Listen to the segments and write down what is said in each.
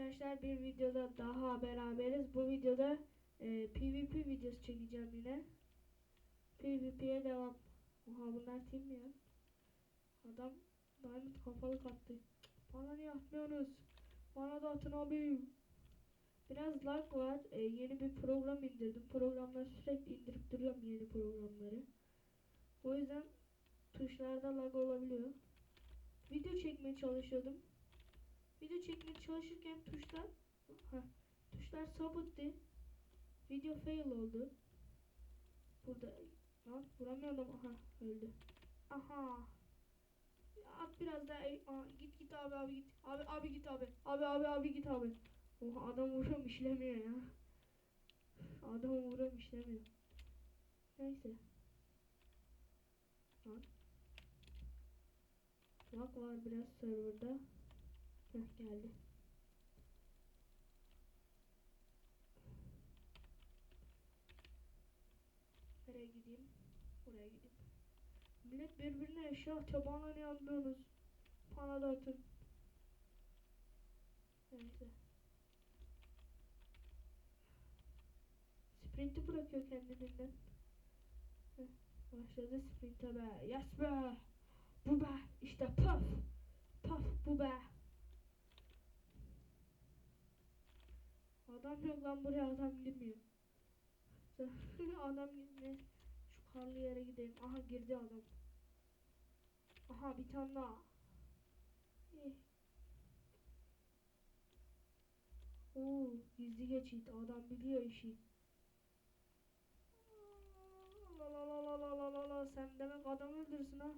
arkadaşlar bir videoda daha beraberiz. Bu videoda e, PvP videosu çekeceğim yine. PvP'ye devam. Oha bunlar mi ya? Adam Diamond kafalık attı. Bana niye atmıyorsunuz? Bana da atın abi. Biraz lag var. E, yeni bir program indirdim. Programları sürekli indirip duruyorum yeni programları. O yüzden tuşlarda lag olabiliyor. Video çekmeye çalışıyordum. Video çekmeye çalışırken tuşlar Heh, tuşlar sabıttı. Video fail oldu. Burada lan vuramıyordum. Aha öldü. Aha. Ya at biraz daha. Aa, git git abi abi git. Abi abi git abi. Abi abi abi git abi. Oha adam vuruyorum işlemiyor ya. Adam vuruyorum işlemiyor. Neyse. Lan. Lag var biraz serverda. Heh geldi. Nereye gideyim? Oraya gideyim. Millet birbirine eşya atıyor. Bana ne yapıyorsunuz? Bana atın. Neyse. Sprinti bırakıyor kendiliğinden. Heh, başladı sprinte be. Yes be. Bu be. İşte puf. Puf bu be. Adam yok lan buraya adam girmiyor. adam gitmiyor. Şu karlı yere gideyim. Aha girdi adam. Aha bir tane daha. Oo, gizli geçit. Adam biliyor işi. La la la la la la la la sen demek adam öldürsün ha.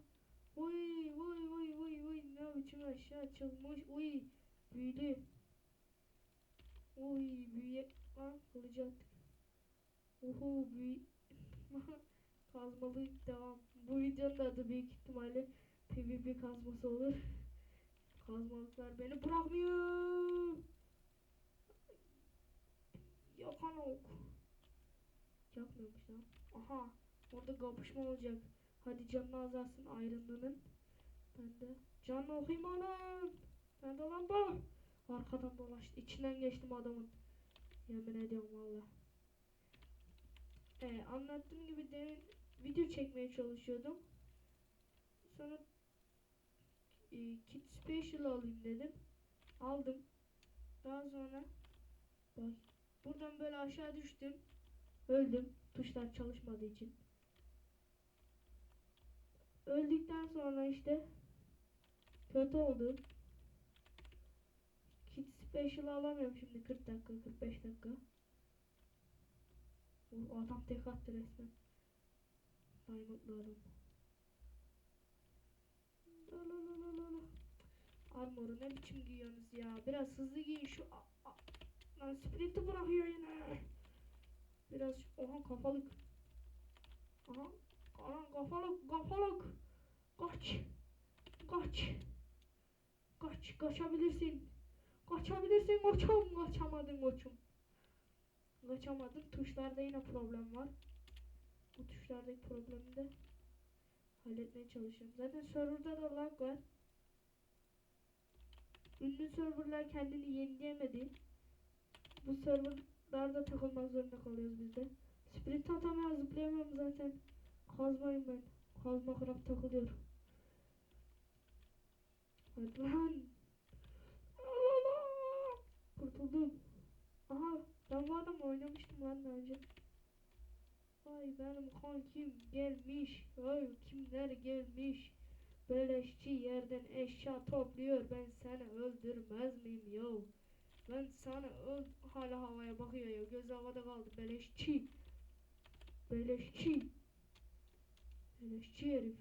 Uy uy uy uy uy ne biçim aşağı çıkmış. Uy büyüdü. Uy büyüye lan kılıcı attık. Uhu büyü kazmalı devam. Bu videonun adı büyük ihtimalle PvP kazması olur. Kazmalıklar beni bırakmıyor. Yakan ok. Yapmıyormuş lan. Aha orada kapışma olacak. Hadi canını azalsın ayrındının. Ben de canını okuyayım anam. Ben de lan bu. Arkadan dolaştı. İçinden geçtim adamın. Yemin ediyorum valla. Ee, anlattığım gibi demin video çekmeye çalışıyordum. Sonra e, Kit Special alayım dedim. Aldım. Daha sonra bak buradan böyle aşağı düştüm. Öldüm. Tuşlar çalışmadığı için. Öldükten sonra işte kötü oldu. Kit Special alamıyorum şimdi 40 dakika 45 dakika. O adam tek attı resmen. La. Armor'u ne biçim giyiyorsunuz ya? Biraz hızlı giyin şu. A, a, lan sprinti bırakıyor yine. Biraz oha kafalık. Aha. Anan kafalık kafalık. Kaç. Kaç. Kaç. Kaçabilirsin. Kaçabilirsin koçum. Kaçamadın koçum. Kaçamadım. Tuşlarda yine problem var. Bu tuşlardaki problemi de halletmeye çalışıyorum. Zaten serverda da lag var. Ünlü serverlar kendini yenileyemedi. Bu serverlarda takılmak zorunda kalıyoruz biz de. Sprint atamaya zıplayamam zaten. Kazmayım ben. Kazma craft takılıyor. Hadi lan. Kurtuldum. Aha ben bu adamla oynamıştım lan daha önce. Ay benim kankim gelmiş. Ay kimler gelmiş. Beleşçi yerden eşya topluyor. Ben seni öldürmez miyim yo? Ben sana öl hala havaya bakıyor ya. Göz havada kaldı. Beleşçi. Beleşçi. Beleşçi herif.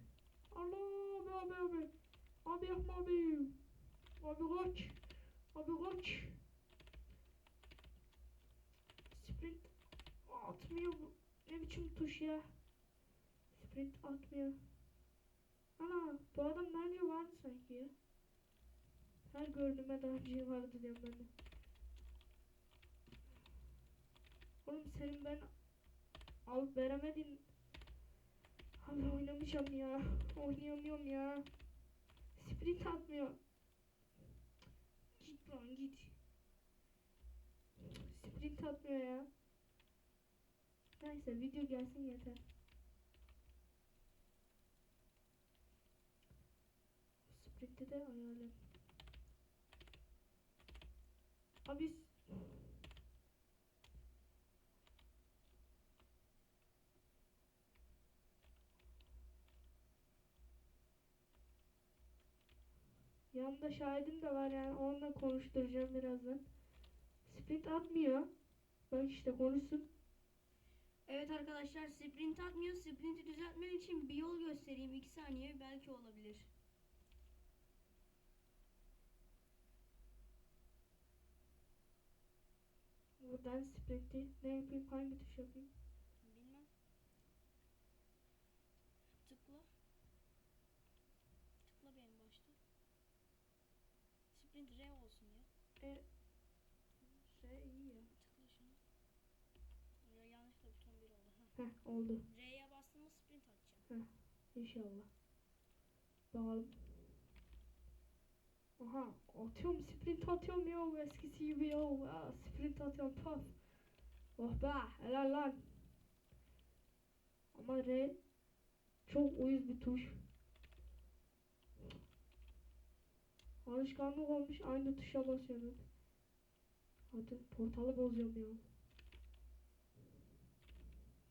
Allah abi abi abi. Abi yapma abi. Abi kaç. Abi kaç. Sprint atmıyor bu. Ne biçim tuş ya? Sprint atmıyor. Ana bu adam daha önce vardı sanki ya. Her gördüğüme daha önce vardı diyorum ben de. Oğlum senin ben alıp veremedin. Abi oynamayacağım ya. Oynayamıyorum ya. Sprint atmıyor. Git lan git. sprint atmıyor ya. Neyse video gelsin yeter. Sprint'i de ayarlayayım. Abi Yanımda şahidim de var yani onunla konuşturacağım birazdan. Sprint atmıyor. Bak işte konuşsun. Evet arkadaşlar sprint atmıyor. Sprinti düzeltmen için bir yol göstereyim. 2 saniye belki olabilir. Buradan sprinti ne yapayım hangi tuş yapayım? Bilmem. Tıkla. Tıkla benim başta. Sprint R olsun ya. E, şey iyi ya. Tıkla şunu. Ya yanlışlıkla buton 1 oldu. Heh. Heh oldu R'ye bastım mı sprint atacağım. inşallah. Bakalım. Aha atıyorum sprint atıyorum ya eskisi gibi ya. Sprint atıyorum paf. Oh be helal lan. Ama R çok uyuz bir tuş. Alışkanlık olmuş aynı tuşa basıyorum. Hadi portalı bozuyorum ya.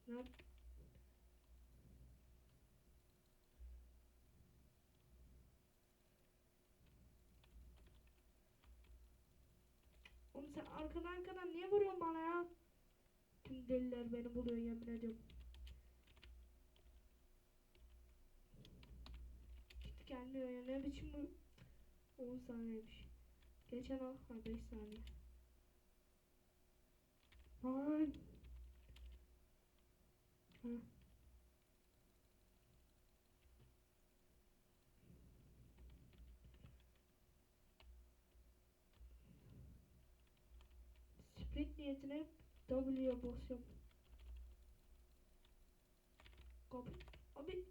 Nerede? Oğlum sen arkadan arkadan niye vuruyorsun bana ya? Tüm deliler beni buluyor yemin ediyorum. Hiç gelmiyor ya ne biçim bu? 10 saniyeymiş. Geçen al ha 5 saniye. Lan. Ha. Sprint niyetine W'ye basıyorum. Abi, abi.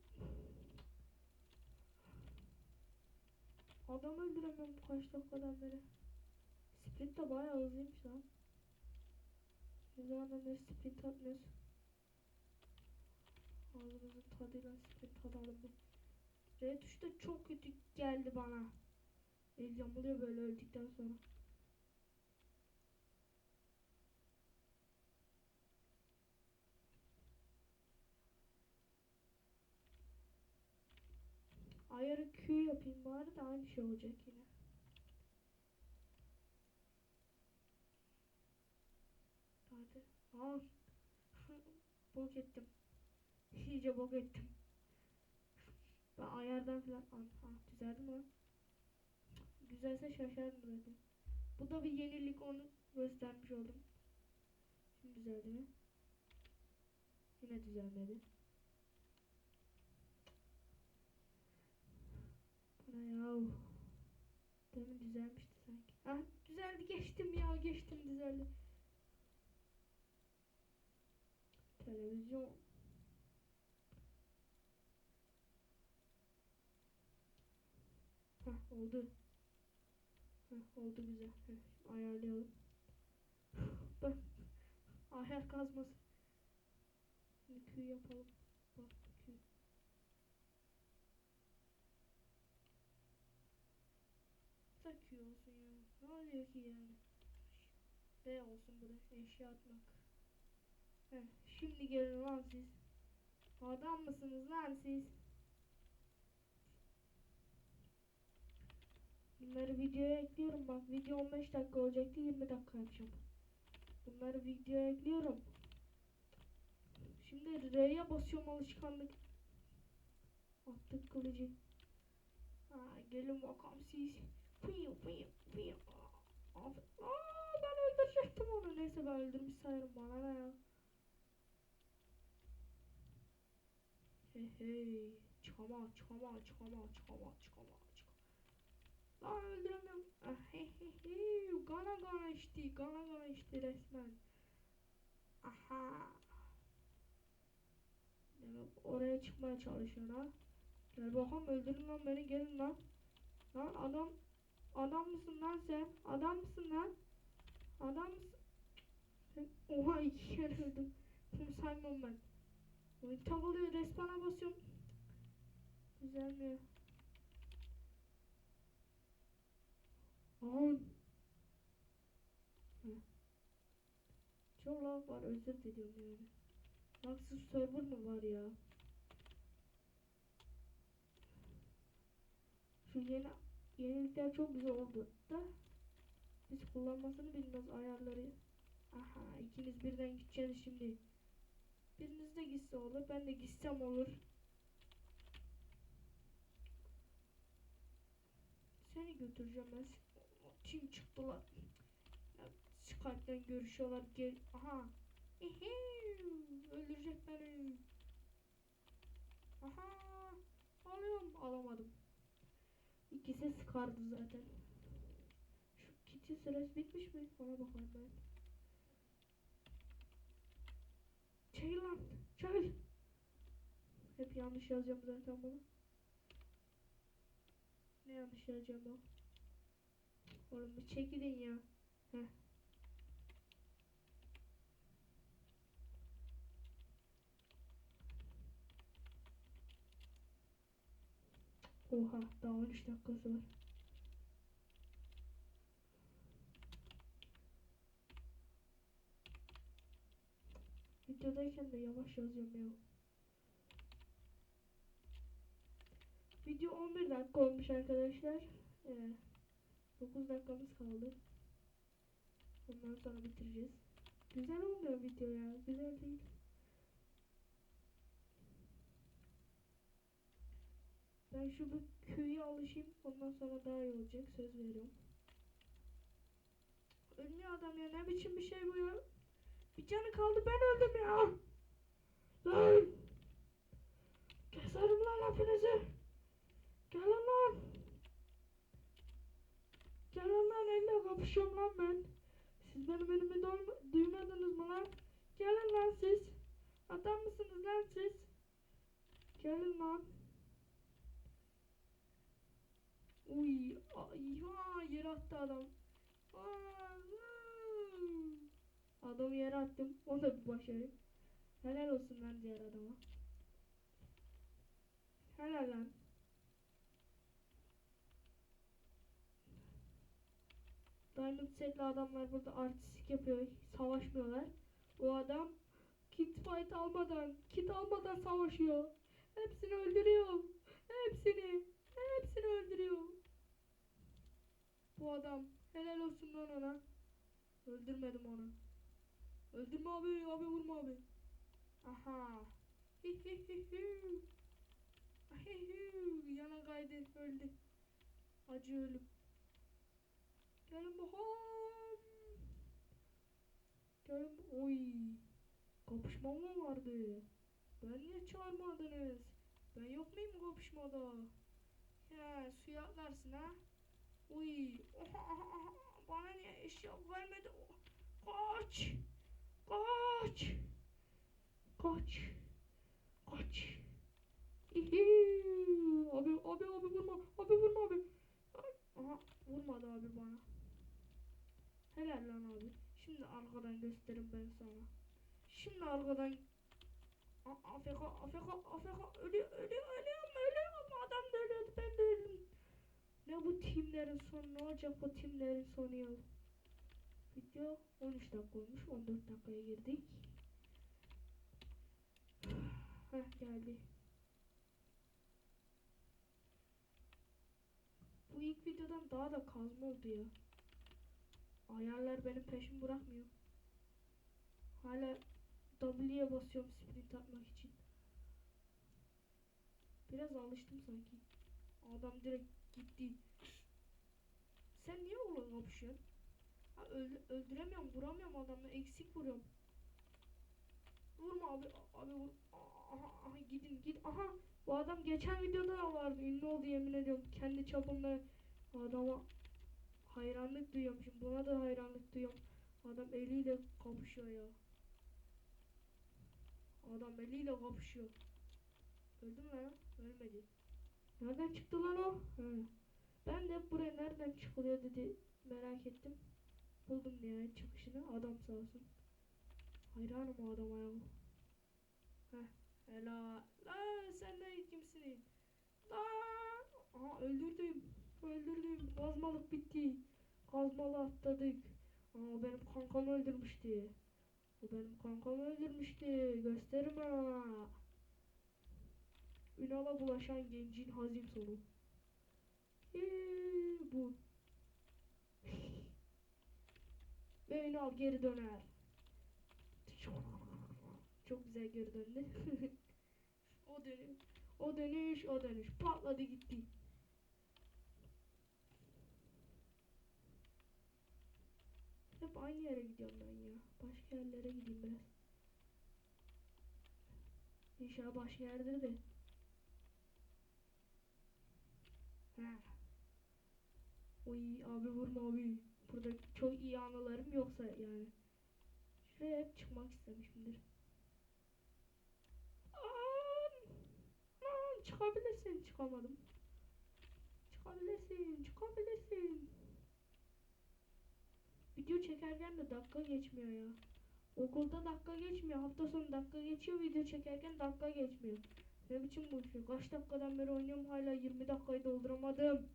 Adam öldüremiyorum bu kaç dakikadan beri. Sprint de bayağı hızlıymış lan. Ne zamandan beri sprint atmıyoruz. Ağzımızın tadıyla sprint atalım. R tuşu da çok kötü geldi bana. El yamuluyor böyle öldükten sonra. Ayarı Q yapayım bari de aynı şey olacak yine. Hadi. Aa. bok ettim. İyice bok ettim. Ben ayardan falan... Ah, düzeldi mi? Güzelse şaşardım zaten. Bu da bir yenilik onu göstermiş oldum. Şimdi düzeldi mi? Yine düzelmedi. Bana yav. Demin düzelmişti sanki. Ah düzeldi geçtim ya geçtim düzeldi. Televizyon. Hah oldu. Hah oldu güzel. Heh, ayarlayalım. Bak. Ayar kazmasın. Şimdi Q yapalım. Bak Q. Da Q olsun ya. Ne oluyor ki yani? B olsun bu da. Eşya atmak. Heh, şimdi gelin lan siz. Adam mısınız lan siz? Bunları videoya ekliyorum bak. Video 15 dakika olacaktı 20 dakika yapacağım. Bunları videoya ekliyorum. Şimdi R'ye basıyorum alışkanlık. Attık kılıcı. Ha, gelin bakalım siz. Fıyo fıyo fıyo. Aa, Aa, ben öldürecektim onu. Neyse ben öldürmüş sayarım bana ne ya. Hey hey. Çıkama çıkama çıkama çıkama çıkama çıkama. Lan öldüremiyorum. Ah, hey hey hey. Gana gana içti. Gana gana içti resmen. Aha. Demek oraya çıkmaya çalışıyor ha. Gel bakalım öldürün lan beni gelin lan. Lan adam adam mısın lan sen? Adam mısın lan? Adam mısın? Oha iki kere öldüm. Bunu saymam ben. Oyun takılıyor respana basıyorum. Düzelmiyor. Aman. Çok lag var özür diliyorum yani. Lagsız server mı var ya? Şu yeni yenilikler çok güzel oldu da biz kullanmasını bilmez ayarları. Aha ikiniz birden gideceksiniz şimdi. Biriniz de gitse olur ben de gitsem olur. Seni götüreceğim ben. Kim çıktılar? Skype'den görüşüyorlar. Gel. Aha. Ehem, Öldürecek beni. Aha. Alıyorum. Alamadım. İkisi sıkardı zaten. Şu kiti sırası bitmiş mi? Ona bakalım ben. Çekil lan. Çekil. Hep yanlış yazacağım zaten bunu. Ne yanlış yazacağım o? Oğlum bir çekilin ya. Heh. Oha daha 13 dakikası var. Videodayken de yavaş yazıyorum ya. Video 11 dakika olmuş arkadaşlar. Ee, 9 dakikamız kaldı. Ondan sonra bitireceğiz. Güzel olmuyor video ya. Güzel değil. Ben şu bir köyü alışayım. Ondan sonra daha iyi olacak. Söz veriyorum. Ölmüyor adam ya. Ne biçim bir şey bu ya? Bir canı kaldı ben öldüm ya. Lan. Keserim lan hepinizi. Gelin lan. Gelin lan elle kapışıyorum lan ben. Siz benim önümü duymadınız mı lan? Gelin lan siz. Adam mısınız lan siz? Gelin lan. Uy, ay ha yere attı adam. Adamı yere attım. O da bir başarı. Helal olsun lan diğer adama. Helal lan. Diamond setli adamlar burada artistik yapıyor. Savaşmıyorlar. O adam kit fight almadan, kit almadan savaşıyor. Hepsini öldürüyor. Hepsini. Hepsini öldürüyor. Bu adam. Helal olsun lan ona. Öldürmedim onu. Öldürme abi, abi vurma abi. Aha. Yana kaydı, öldü. Acı ölüm. Gelin bakalım. Gelin. Oy. Kapışma mı vardı? Ben niye çağırmadınız? Ben yok muyum kapışmada? He suya atlarsın ha? Uy. Bana niye eşya vermedi? Kaç. Kaç. Kaç. Kaç. Abi abi abi vurma. Abi vurma abi. Aha vurmadı abi bana. Helal lan abi. Şimdi arkadan gösteririm ben sana. Şimdi arkadan A- Afrika, Afrika, Afrika ölüyor, ölüyor, ölüyor, ölüyor. Adam da ölüyordu, ben de öldüm. Ne bu timlerin sonu, ne olacak bu timlerin sonu ya? Video 13 dakika olmuş, 14 dakikaya girdik. Heh geldi. Bu ilk videodan daha da kazma oldu ya. Ayarlar benim peşimi bırakmıyor. Hala W'ye basıyorum sprint atmak için. Biraz alıştım sanki. Adam direkt gitti. Sen niye oğlum kapışıyorsun? Ha öldü, öldüremiyorum, vuramıyorum adamı, eksik vuruyorum. Vurma abi, abi vur. Aha, aha gidin git. Aha bu adam geçen videoda da vardı. Ünlü oldu yemin ediyorum. Kendi çapımda adama hayranlık duyuyorum. Şimdi buna da hayranlık duyuyorum. Adam eliyle kapışıyor ya. Adam eliyle kapışıyor. Öldü mü lan? Ölmedi. Nereden çıktı lan o? He. Ben de buraya nereden çıkılıyor dedi merak ettim. Buldum nihayet çıkışını. Adam sağ olsun. Hayranım o adama ya. Heh. Helal. Lan sen de kimsin? Lan. Aha öldürdüm. Öldürdüm. Kazmalık bitti. Kazmalı atladık. Aa benim kankam öldürmüştü. O benim kankam öldürmüştü. Gösterme. Ünal'a bulaşan gencin hazin sonu. Eee, bu. Ve Ünal geri döner. Çok güzel geri döndü. o dönüş, o dönüş, o dönüş. Patladı gitti. Hep aynı yere gidiyorum ben ya. Başka yerlere gideyim biraz. İnşallah başka yerdedir de. Ha. Oy abi vurma abi. Burada çok iyi anılarım yoksa yani. Şuraya hep çıkmak istemişimdir. Aa, Lan çıkabilirsin. Çıkamadım. Çıkabilirsin. Çıkabilirsin. Video çekerken de dakika geçmiyor ya. Okulda dakika geçmiyor. Hafta sonu dakika geçiyor. Video çekerken dakika geçmiyor. Ne biçim bu şey? Kaç dakikadan beri oynuyorum hala 20 dakikayı dolduramadım.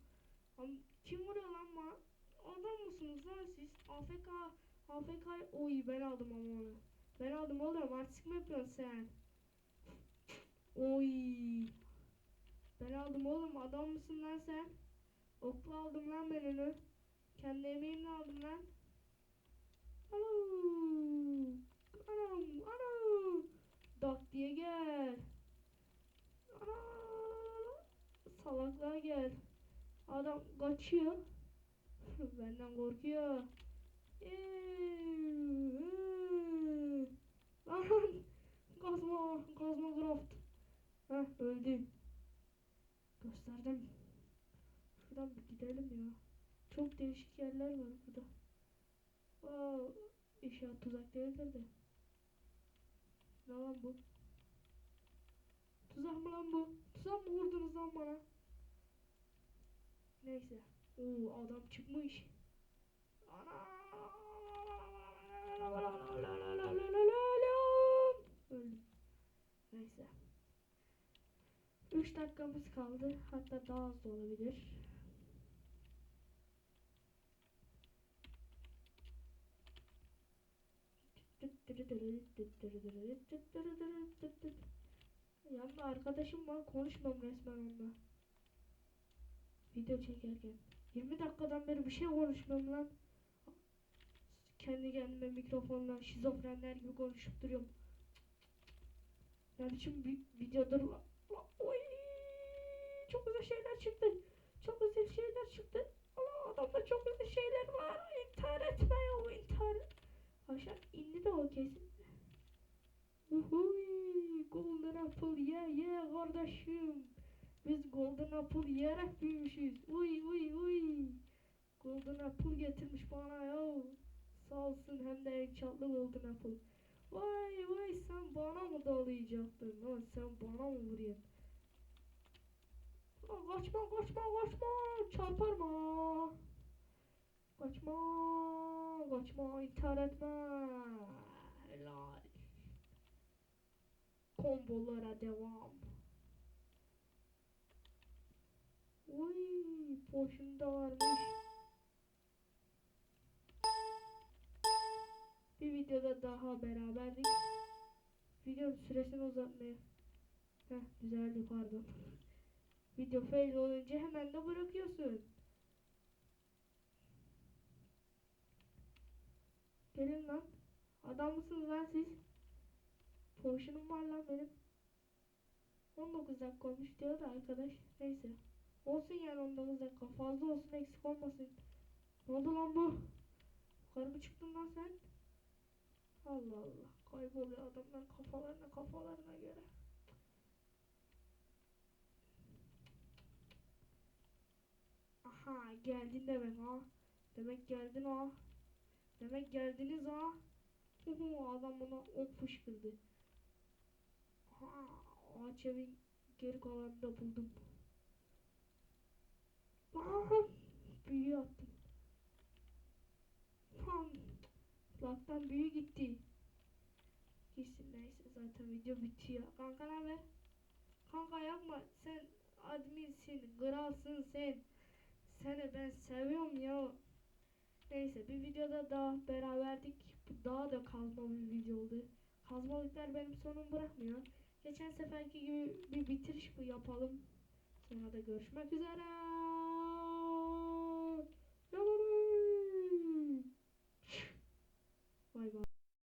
Am kim vuruyor lan bana? Adam mısınız lan siz? AFK AFK Oy ben aldım ama onu. Ben aldım oğlum artistik mi yapıyorsun sen? Oy. Ben aldım oğlum adam mısın lan sen? Okla aldım lan ben onu. Kendi emeğimle aldım lan. Alo. Anam anam. Dak diye gel. Ana. Salaklar gel. Adam kaçıyor. Benden korkuyor. Lan kazma craft. Heh öldüm. Gösterdim. Şuradan bir gidelim ya. Çok değişik yerler var burada. Wow. İnşallah tuzak değildir de. Ne lan bu? Tuzak mı lan bu? Tuzak mı vurdunuz lan bana? Neyse. Oo adam çıkmış. Öldüm. Neyse. 3 dakikamız kaldı. Hatta daha az da olabilir. Yanımda arkadaşım var konuşmam resmen onunla. Video çekerken. 20 dakikadan beri bir şey konuşmuyorum lan. Kendi kendime mikrofonla şizofrenler gibi konuşup duruyorum. Ne biçim bir videodur lan. Oy! Çok güzel şeyler çıktı. Çok güzel şeyler çıktı. Allah adamda çok güzel şeyler var. İntihar etme ya intihar. Aşağı indi de o kesin. Uhuy, Golden Apple ye ye kardeşim. Biz Golden Apple yiyerek büyümüşüz. Uy uy uy. Golden Apple getirmiş bana ya. Sağ olsun hem de ekşatlı Golden Apple. Vay vay sen bana mı dalayacaktın lan sen bana mı vuruyorsun? Lan kaçma kaçma kaçma çarparma. Kaçma kaçma intihar etme. Helal. Kombolara devam. Uy, boşunda varmış. Bir videoda daha beraberdik. Videonun süresini uzatmaya. Heh, düzeldi pardon. Video fail olunca hemen de bırakıyorsun. Gelin lan. Adam mısınız lan siz? Potion'um var lan benim. 19 dakika olmuş diyor da arkadaş. Neyse. Olsun yani 19 dakika. Fazla olsun eksik olmasın. Ne oldu lan bu? Yukarı mı çıktın lan sen? Allah Allah. Kayboluyor adamlar kafalarına kafalarına göre. Aha geldin demek ha. Demek geldin ha. Demek geldiniz ha. Huhu adam bana ok fışkırdı. Aha ağaç evin geri kalanını buldum. Aha büyü attım. Laktan büyü gitti. Gitsin neyse zaten video bitiyor. Kanka ne haber? Kanka yapma sen adminsin, kralsın sen. Seni ben seviyorum ya. Neyse bir videoda daha beraberdik. Daha da kazma bir video oldu. Kazmalıklar benim sonumu bırakmıyor. Geçen seferki gibi bir bitiriş bu yapalım. Sonra da görüşmek üzere. Bye bye.